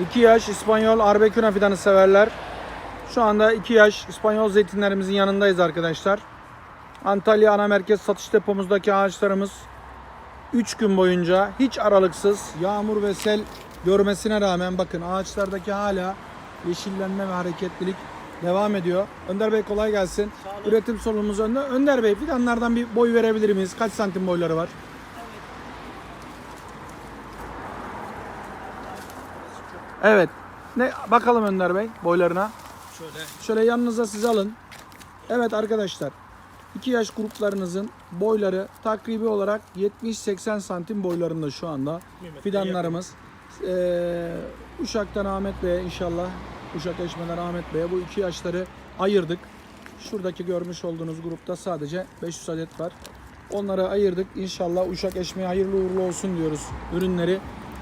2 yaş İspanyol Arbecuno fidanı severler. Şu anda 2 yaş İspanyol zeytinlerimizin yanındayız arkadaşlar. Antalya ana merkez satış depomuzdaki ağaçlarımız 3 gün boyunca hiç aralıksız yağmur ve sel görmesine rağmen bakın ağaçlardaki hala yeşillenme ve hareketlilik devam ediyor. Önder Bey kolay gelsin. Üretim sorunumuz önde. Önder Bey fidanlardan bir boy verebilir miyiz? Kaç santim boyları var? Evet. Ne bakalım Önder Bey boylarına. Şöyle Şöyle yanınıza siz alın. Evet arkadaşlar. 2 yaş gruplarınızın boyları takribi olarak 70-80 santim boylarında şu anda. Fidanlarımız. Ee, Uşak'tan Ahmet Bey'e inşallah Uşak Eşme'den Ahmet Bey'e bu iki yaşları ayırdık. Şuradaki görmüş olduğunuz grupta sadece 500 adet var. Onları ayırdık. İnşallah Uşak Eşme'ye hayırlı uğurlu olsun diyoruz ürünleri.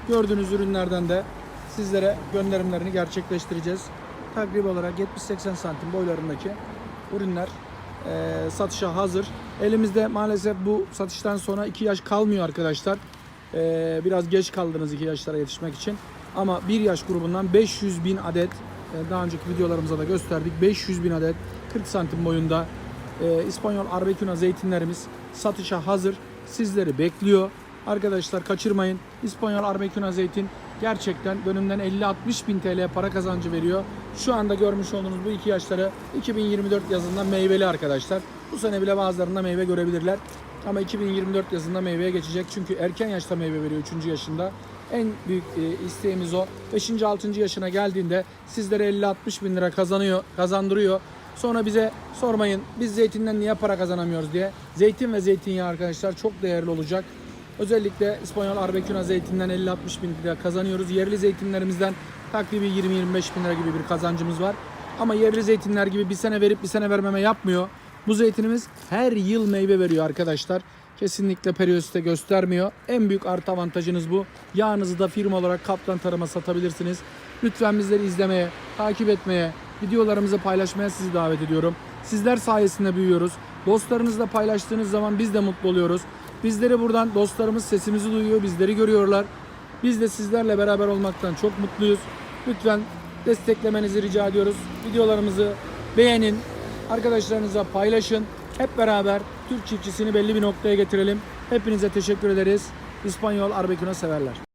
Gördüğünüz ürünlerden de sizlere gönderimlerini gerçekleştireceğiz. Takribi olarak 70-80 santim boylarındaki ürünler e, satışa hazır. Elimizde maalesef bu satıştan sonra 2 yaş kalmıyor arkadaşlar. E, biraz geç kaldınız 2 yaşlara yetişmek için. Ama 1 yaş grubundan 500 bin adet e, daha önceki videolarımızda da gösterdik. 500 bin adet 40 santim boyunda e, İspanyol Arbecuno zeytinlerimiz satışa hazır. Sizleri bekliyor. Arkadaşlar kaçırmayın. İspanyol Arbecuno zeytin gerçekten dönümden 50-60 bin TL para kazancı veriyor. Şu anda görmüş olduğunuz bu iki yaşları 2024 yazında meyveli arkadaşlar. Bu sene bile bazılarında meyve görebilirler. Ama 2024 yazında meyveye geçecek. Çünkü erken yaşta meyve veriyor 3. yaşında. En büyük e, isteğimiz o. 5. 6. yaşına geldiğinde sizlere 50-60 bin lira kazanıyor, kazandırıyor. Sonra bize sormayın biz zeytinden niye para kazanamıyoruz diye. Zeytin ve zeytinyağı arkadaşlar çok değerli olacak. Özellikle İspanyol Arbecuno zeytinden 50-60 bin lira kazanıyoruz. Yerli zeytinlerimizden takribi 20-25 bin lira gibi bir kazancımız var. Ama yerli zeytinler gibi bir sene verip bir sene vermeme yapmıyor. Bu zeytinimiz her yıl meyve veriyor arkadaşlar. Kesinlikle periyosite göstermiyor. En büyük artı avantajınız bu. Yağınızı da firma olarak Kaptan Tarım'a satabilirsiniz. Lütfen bizleri izlemeye, takip etmeye, videolarımızı paylaşmaya sizi davet ediyorum. Sizler sayesinde büyüyoruz. Dostlarınızla paylaştığınız zaman biz de mutlu oluyoruz. Bizleri buradan dostlarımız sesimizi duyuyor, bizleri görüyorlar. Biz de sizlerle beraber olmaktan çok mutluyuz. Lütfen desteklemenizi rica ediyoruz. Videolarımızı beğenin, arkadaşlarınıza paylaşın. Hep beraber Türk çiftçisini belli bir noktaya getirelim. Hepinize teşekkür ederiz. İspanyol Arbecuno severler.